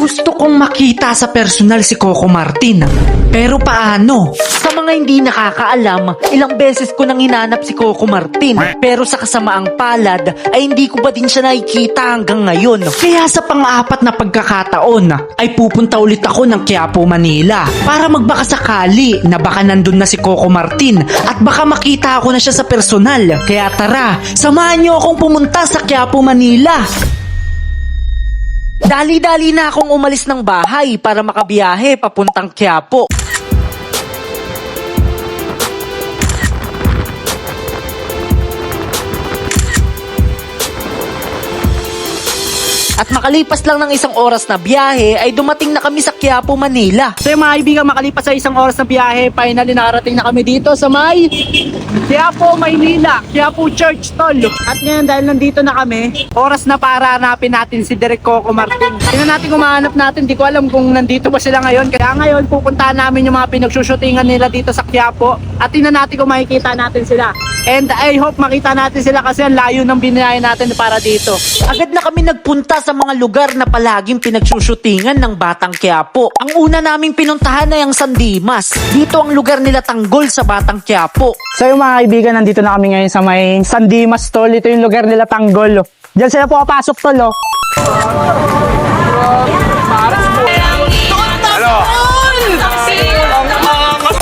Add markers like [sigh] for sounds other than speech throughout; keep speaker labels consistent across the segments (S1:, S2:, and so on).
S1: Gusto kong makita sa personal si Coco Martin. Pero paano? Sa mga hindi nakakaalam, ilang beses ko nang hinanap si Coco Martin. Pero sa kasamaang palad, ay hindi ko ba din siya nakikita hanggang ngayon. Kaya sa pang-apat na pagkakataon, ay pupunta ulit ako ng Quiapo, Manila. Para magbaka sakali na baka nandun na si Coco Martin at baka makita ako na siya sa personal. Kaya tara, samahan niyo akong pumunta sa Quiapo, Manila. Dali-dali na akong umalis ng bahay para makabiyahe papuntang Quiapo. At makalipas lang ng isang oras na biyahe ay dumating na kami sa Quiapo, Manila.
S2: So yung mga kaibigan, makalipas sa isang oras na biyahe, finally nakarating na kami dito sa may Quiapo, Maynila, Quiapo Church, Tol. At ngayon dahil nandito na kami, oras na para hanapin natin si Derek Coco Martin. Tingnan natin kung mahanap natin, di ko alam kung nandito ba sila ngayon. Kaya ngayon, pupuntahan namin yung mga pinagsushootingan nila dito sa Quiapo at tingnan natin kung makikita natin sila. And I hope makita natin sila kasi ang layo ng binayan natin para dito.
S1: Agad na kami nagpunta sa mga lugar na palaging pinagsushootingan ng Batang Quiapo. Ang una naming pinuntahan ay ang San Dimas. Dito ang lugar nila tanggol sa Batang Quiapo.
S2: So yung mga kaibigan, nandito na kami ngayon sa may San Dimas Tol. Ito yung lugar nila Tanggol. oh. Diyan sila po papasok Tol. Oh.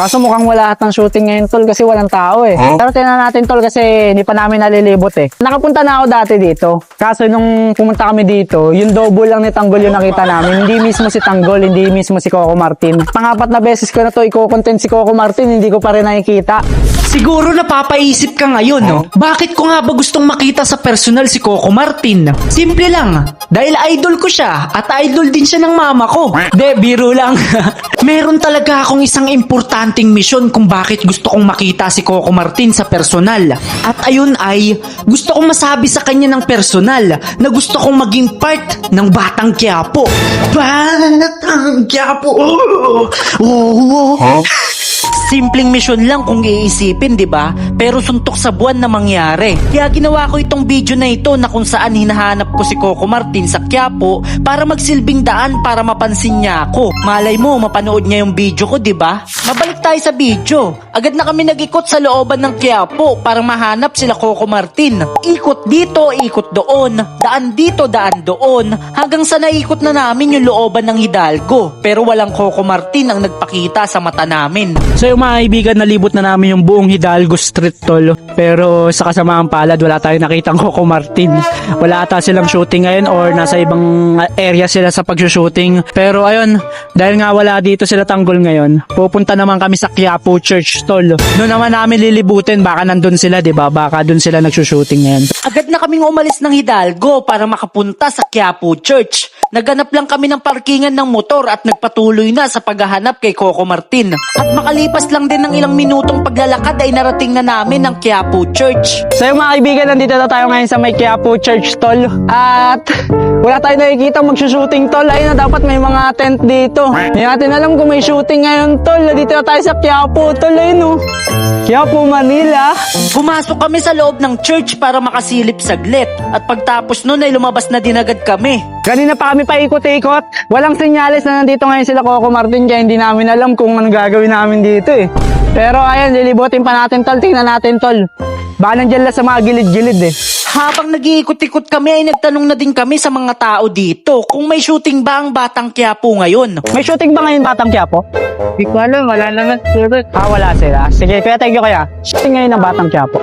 S2: Kaso mukhang wala atang shooting ngayon tol kasi walang tao eh. Pero tingnan natin tol kasi hindi pa namin nalilibot eh. Nakapunta na ako dati dito. Kaso nung pumunta kami dito, yung double lang ni Tanggol yung nakita namin. Hindi mismo si Tanggol, hindi mismo si Coco Martin. Pangapat na beses ko na to i-content si Coco Martin, hindi ko pa rin nakikita.
S1: Siguro napapaisip ka ngayon, no? Bakit ko nga ba gustong makita sa personal si Coco Martin? Simple lang. Dahil idol ko siya at idol din siya ng mama ko. De, biro lang. [laughs] Meron talaga akong isang importanteng misyon kung bakit gusto kong makita si Coco Martin sa personal. At ayun ay, gusto kong masabi sa kanya ng personal na gusto kong maging part ng Batang Quiapo. Batang Quiapo! Oh, oh, oh. Simpleng misyon lang kung iisipin, di ba? Pero suntok sa buwan na mangyari. Kaya ginawa ko itong video na ito na kung saan hinahanap ko si Coco Martin sa Quiapo para magsilbing daan para mapansin niya ako. Malay mo, mapanood niya yung video ko, di ba? Mabalik tayo sa video. Agad na kami nag-ikot sa looban ng Quiapo para mahanap sila Coco Martin. Ikot dito, ikot doon. Daan dito, daan doon. Hanggang sa naikot na namin yung looban ng Hidalgo. Pero walang Coco Martin ang nagpakita sa mata namin.
S2: So yung mga kaibigan, nalibot na namin yung buong Hidalgo Street tol. Pero sa kasamaang palad, wala tayong nakitang [laughs] Coco Martin. Wala ata silang shooting ngayon or nasa ibang area sila sa pag-shooting. Pero ayun, dahil nga wala dito sila tanggol ngayon, pupunta naman kami sa Quiapo Church tol. Doon naman namin lilibutin, baka nandun sila, di ba? Baka doon sila nagsushooting ngayon.
S1: Agad na kaming umalis ng Hidalgo para makapunta sa Quiapo Church. Naganap lang kami ng parkingan ng motor at nagpatuloy na sa paghahanap kay Coco Martin. At makalipas lang din ng ilang minutong paglalakad ay narating na namin ang Quiapo Church.
S2: So yung mga kaibigan, nandito na tayo ngayon sa may Quiapo Church tol. At wala tayo nakikita magsushooting tol. Ayun na, dapat may mga tent dito. Hindi natin alam kung may shooting ngayon tol. Dito na tayo sa Quiapo tol. Ayun oh. Quiapo, Manila.
S1: Pumasok kami sa loob ng church para makasilip saglit. At pagtapos nun ay lumabas na din agad kami.
S2: Kanina pa kami paikot-ikot. Walang senyales na nandito ngayon sila Coco Martin kaya hindi namin alam kung anong gagawin namin dito eh. Pero ayun, lilibutin pa natin tol. Tingnan natin tol. Baka nandiyan lang sa mga gilid-gilid eh.
S1: Habang nag-iikot-ikot kami ay nagtanong na din kami sa mga tao dito kung may shooting ba ang Batang Quiapo ngayon.
S2: May shooting ba ngayon Batang Quiapo?
S3: Hindi ko alam, wala naman siguro.
S2: Ah, wala sila. Sige, kaya thank you kaya. Shooting ngayon ng Batang Quiapo.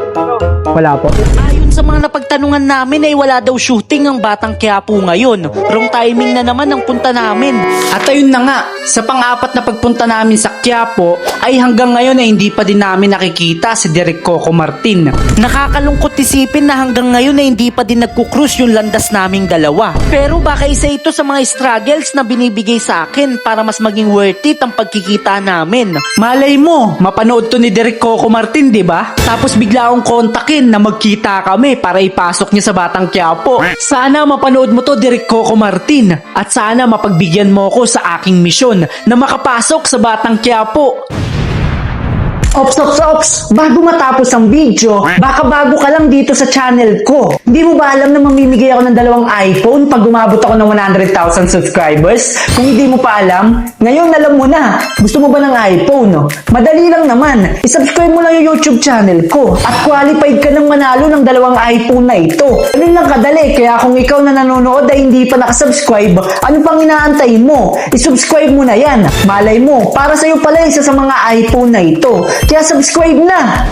S2: Wala po.
S1: Ayon sa mga napagtanungan namin ay wala daw shooting ang Batang Quiapo ngayon. Wrong timing na naman ang punta namin. At ayun na nga, sa pang-apat na pagpunta namin sa Quiapo ay hanggang ngayon ay hindi pa din namin nakikita si Derek Coco Martin. Nakakalungkot isipin na hanggang ngayon ay hindi pa din nagkukrus yung landas naming dalawa. Pero baka isa ito sa mga struggles na binibigay sa akin para mas maging worth it ang pagkikita namin. Malay mo, mapanood to ni Derek Coco Martin, di ba? Tapos bigla akong kontakin na magkita kami para ipasok niya sa Batang Quiapo. Sana mapanood mo to Derek Coco Martin at sana mapagbigyan mo ako sa aking misyon na makapasok sa Batang Quiapo. Ops, ops, ops! Bago matapos ang video, baka bago ka lang dito sa channel ko. Hindi mo ba alam na mamimigay ako ng dalawang iPhone pag umabot ako ng 100,000 subscribers? Kung hindi mo pa alam, ngayon alam mo na. Gusto mo ba ng iPhone? No? Madali lang naman. I-subscribe mo lang yung YouTube channel ko at qualified ka ng manalo ng dalawang iPhone na ito. Ganun lang kadali. Kaya kung ikaw na nanonood ay hindi pa nakasubscribe, ano pang inaantay mo? I-subscribe mo na yan. Malay mo, para sa'yo pala isa sa mga iPhone na ito. Kaya subscribe na!